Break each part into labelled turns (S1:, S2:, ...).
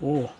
S1: 哦。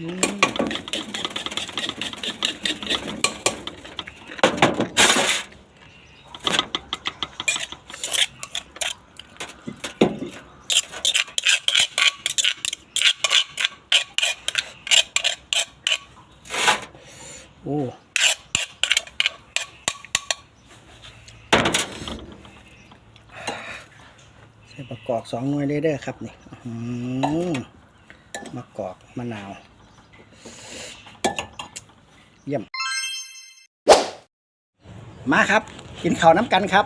S1: นี่โอ้ใส่ประกอบสองหน่วยได้ด้อครับนี่มะกอกมะนาว เยี่ยม มาครับ กินข้าวน้ำกันครับ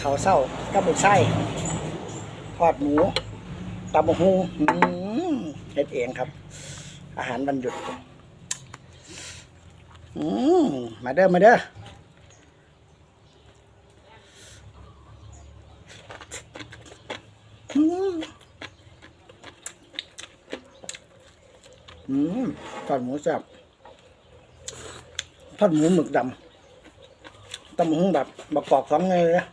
S1: ข้าวเศร้ากับบุกไส้ทอดหมูตำบักฮูหือเฮ็ดเองครับ อาหารวันหยุดมมาเด้อมาเด้ออืมทอดหมูแซ่บ ทอดหมูหมึกดำตำหงแบบบะกอกสองไงเลยนะ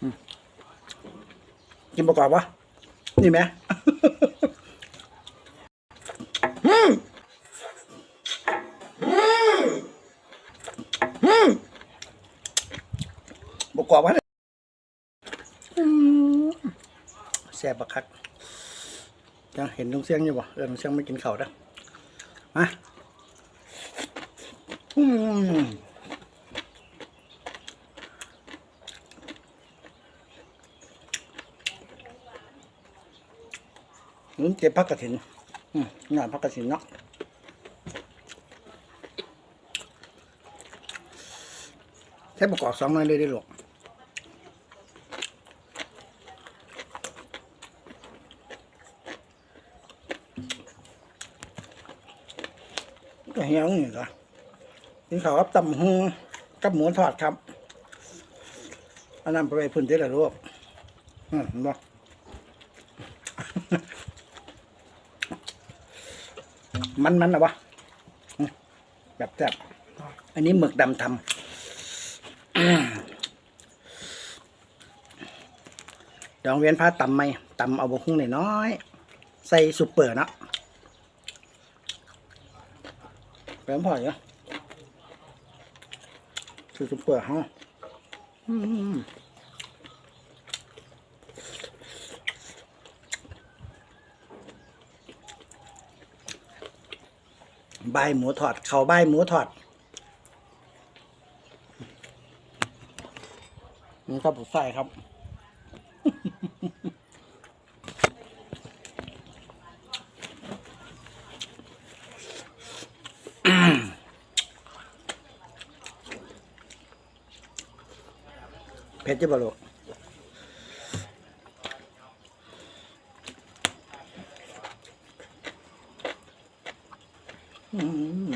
S1: อืมกินประกอบวะนี่ไหมบกรอบวะเนี่ยอืมแซ่บบักคัก ยังเห็นลุงเสียงอยู่บ่เออลุงเสียงไม่กินข้าวนะมาอืมลุงเจ็บพักกระถินอืมงานพักกระถินเนาะใช้ประกอบสองหน่อยเลยได้หรอก ก็เฮียงนี่ก็กินข้าวกับตำหูกับหมูทอดครับอันนั้นไปไว้พื้นที่ละลูกอืมบ่มันมันนะวะแบบแซ่บอันนี้หมึกดำทำดี๋ยวเวียนพาตำไหมตำเอาบกหุ้งน้อย ใส่ซุปเปอร์เนาะ แป้งพอเหรอคือซุปเปอร์ฮะอืมใบายหมูทอด เข่าใบายหมูทอดนี่ครับผมใส่ครับ ผ็ดจะบลูกอืม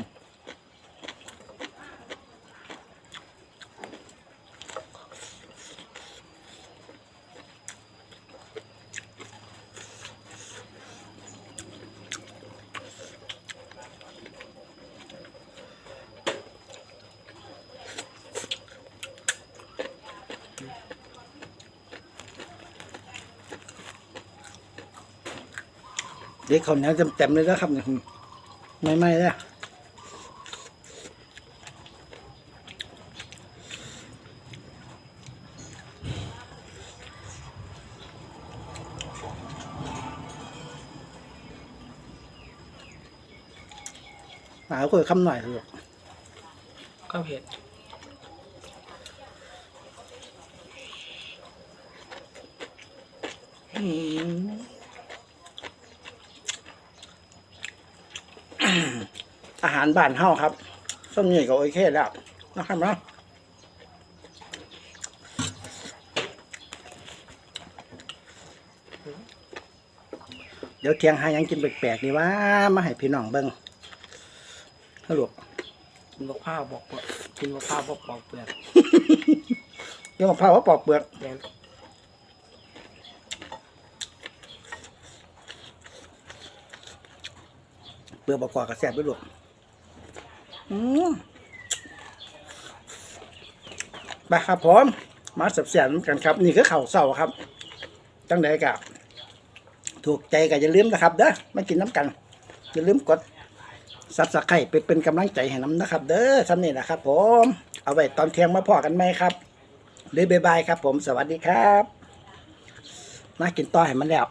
S1: เด็กเขาเนี้ยวเต็มๆเลยนะครับเนี่ยไม่ไม่เลยหาคุยคำหน่อยเถอะ
S2: ข้าวเผ็ด
S1: อืม อาหารบ้านเฮาครับส้มนี่ก็โอเคแล้วนะครับเนาะเดี๋ยวเคียงหาหยังกินแปลกๆดีว่า มาให้พี่น้องเบิ่งฮัลโหล
S2: กินมะพร้าวบอกว่ากินมะพร้าวบอกปอกเปลือก
S1: เดี๋ยวมะพร้าวว่าปอกเปลือก
S2: แม่น
S1: เปลือกประกอบกับแซ่บด้วยลูกอืม ไปครับผมมาสับเสียนกันครับ นี่คือข้าวเสาครับจังใดกับถูกใจก็อย่าลืมนะครับเด้อมากินน้ำกันอย่าลืมกดซับสไครต์ไปเป็นกำลังใจให้น้ำนะครับ เด้อท่านนี่นะครับ ผม เอาไว้ตอนเที่ยงมาพอกันไหมครับเลยบายบายครับ ผมสวัสดีครับมากินต่อให้มันแล้ว